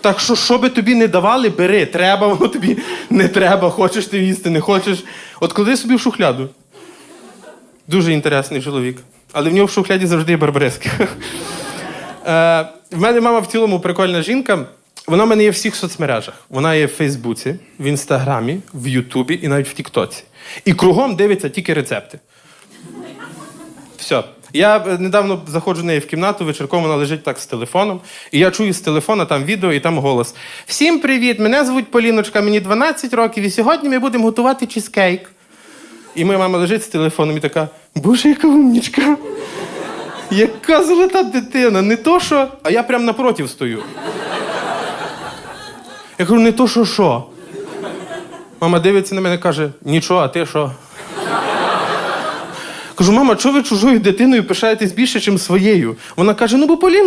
Так що, що би тобі не давали, бери. Треба, воно тобі не треба. Хочеш ти їсти, не хочеш. От клади собі в шухляду. Дуже інтересний чоловік. Але в нього в шухляді завжди є барбарески. Е, в мене мама в цілому прикольна жінка. Вона в мене є в всіх соцмережах. Вона є в Фейсбуці, в Інстаграмі, в Ютубі і навіть в Тіктоці. І кругом дивиться тільки рецепти. Все. Я е, недавно заходжу до неї в кімнату, вечірком вона лежить так з телефоном, і я чую з телефона там відео і там голос. Всім привіт! Мене звуть Поліночка, мені 12 років, і сьогодні ми будемо готувати чизкейк. І моя мама лежить з телефоном і така: Боже, яка умнічка! Яка золота дитина, не то що, а я прям напротив стою. Я кажу, не то що що. Мама дивиться на мене і каже: нічого, а ти що? Кажу, мама, чого ви чужою дитиною пишаєтесь більше, ніж своєю? Вона каже: ну бо Полін